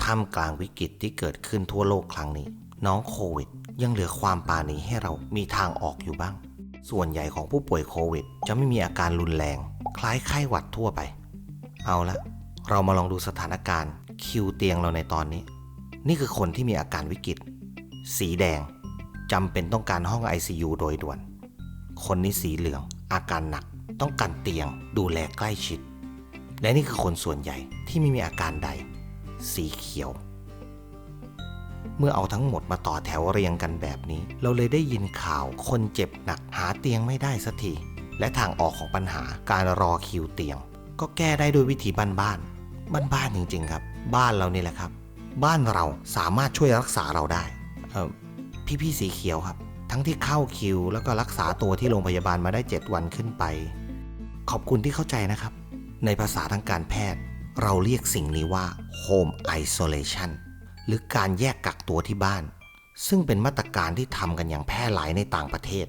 ท่ามกลางวิกฤตที่เกิดขึ้นทั่วโลกครั้งนี้ น้องโควิด ยังเหลือความปาณีให้เรามีทางออกอยู่บ้าง ส่วนใหญ่ของผู้ป่วยโควิด จะไม่มีอาการรุนแรง คล้ายไข้หวัดทั่วไป เอาละ เรามาลองดูสถานการณ์คิวเตียงเราในตอนนี้ นี่คือคนที่มีอาการวิกฤต สีแดงจำเป็นต้องการห้อง ICU โดยด่วน คนนี้สีเหลือง อาการหนักต้องการเตียงดูแลใกล้ชิด และนี่คือคนส่วนใหญ่ที่ไม่มีอาการใด สีเขียว เมื่อเอาทั้งหมดมาต่อแถวเรียงกันแบบนี้ เราเลยได้ยินข่าวคนเจ็บหนักหาเตียงไม่ได้สักทีและทางออกของปัญหาการรอคิวเตียง ก็แก้ได้ด้วยวิธีบ้านๆบ้านๆจริง ๆ ครับ บ้านเรานี่แหละครับ บ้านเราสามารถช่วยรักษาเราได้ เออพี่ๆสีเขียวครับ ทั้งที่เข้าคิว แล้วก็รักษาตัวที่โรงพยาบาลมาได้ 7 วันขึ้นไป ขอบคุณที่เข้าใจนะครับ ในภาษาทางการแพทย์ เราเรียกสิ่งนี้ว่า home isolation หรือการแยกกักตัวที่บ้าน ซึ่งเป็นมาตรการที่ทำกันอย่างแพร่หลายในต่างประเทศ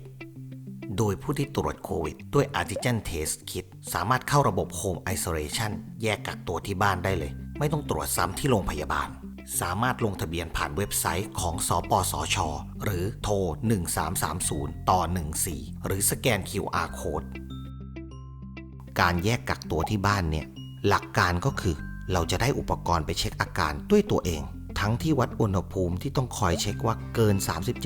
โดยผู้ที่ตรวจโควิด ด้วย antigen test kit สามารถเข้าระบบ home isolation แยกกักตัวที่บ้านได้เลย ไม่ต้องตรวจซ้ำที่โรงพยาบาล สามารถลงทะเบียนผ่านเว็บไซต์ของสปสชหรือโทร 1330 ต่อ 14 หรือสแกน QR code การแยกกักตัวที่บ้านเนี่ย หลักการก็คือเราจะได้อุปกรณ์ไปเช็คอาการด้วยตัวเอง ทั้งที่วัดอุณหภูมิที่ต้องคอยเช็คว่าเกิน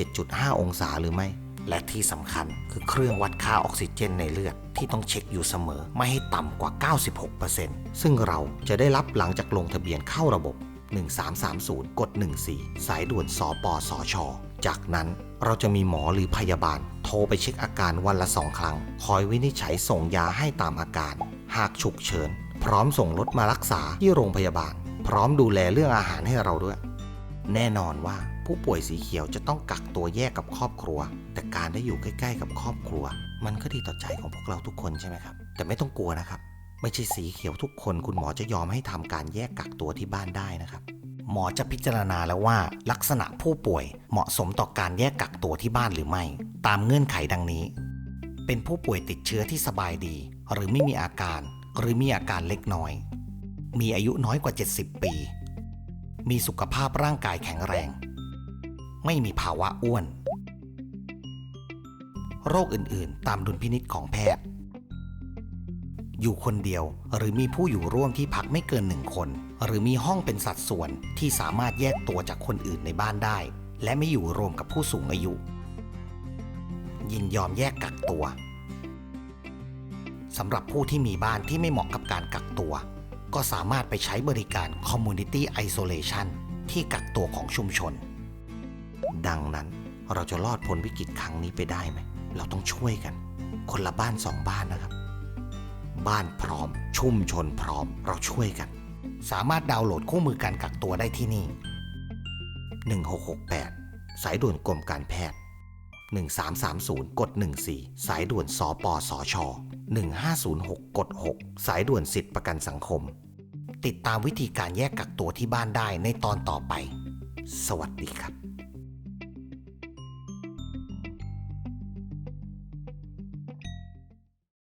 37.5 องศาหรือไม่ และที่สำคัญคือเครื่องวัดค่าออกซิเจนในเลือดที่ต้องเช็คอยู่เสมอ ไม่ให้ต่ำกว่า 96%ซึ่งเราจะได้รับหลังจากลงทะเบียนเข้าระบบ 1330 กด 14 สายด่วนสปสช จากนั้นเราจะมีหมอหรือพยาบาล โทรไปเช็คอาการวันละสองครั้ง คอยวินิจฉัยส่งยาให้ตามอาการ หากฉุกเฉิน พร้อมส่งรถมารักษาที่โรงพยาบาล พร้อมดูแลเรื่องอาหารให้เราด้วย แน่นอนว่าผู้ป่วยสีเขียวจะต้องกักตัวแยกกับครอบครัว แต่การได้อยู่ใกล้ ๆ กับครอบครัว มันก็ดีต่อใจของพวกเราทุกคนใช่ไหมครับ แต่ไม่ต้องกลัวนะครับ ไม่ใช่สีเขียวทุกคน คุณหมอจะยอมให้ทำการแยกกักตัวที่บ้านได้นะครับ หมอจะพิจารณาแล้วว่าลักษณะผู้ป่วยเหมาะสมต่อการแยกกักตัวที่บ้านหรือไม่ ตามเงื่อนไขดังนี้ เป็นผู้ป่วยติดเชื้อที่สบายดี หรือไม่มีอาการ หรือมีอาการเล็กน้อย มีอายุน้อยกว่า 70 ปี มีสุขภาพร่างกายแข็งแรง ไม่มีภาวะอ้วน โรคอื่นๆ ตามดุลพินิษของแพทย์ อยู่คนเดียว หรือมีผู้อยู่ร่วมที่พักไม่เกินหนึ่งคน หรือมีห้องเป็นสัดส่วนที่สามารถแยกตัวจากคนอื่นในบ้านได้ และไม่อยู่รวมกับผู้สูงอายุ ยินยอมแยกกักตัวสำหรับผู้ที่มีบ้านที่ไม่เหมาะกับการกักตัว ก็สามารถไปใช้บริการ Community Isolation ที่กักตัวของชุมชน ดังนั้นเราจะรอดพ้นวิกฤตครั้งนี้ไปได้ไหม เราต้องช่วยกัน คนละบ้านสองบ้านนะครับ บ้านพร้อม ชุมชนพร้อมเราช่วยกัน สามารถดาวน์โหลดคู่มือการกักตัวได้ที่นี่ 1668 สายด่วนกรมการแพทย์ 1330 กด 14 สายด่วนสปสช 1506 กด 6 สายด่วนสิทธิประกันสังคม ติดตามวิธีการแยกกักตัวที่บ้านได้ในตอนต่อไป สวัสดีครับ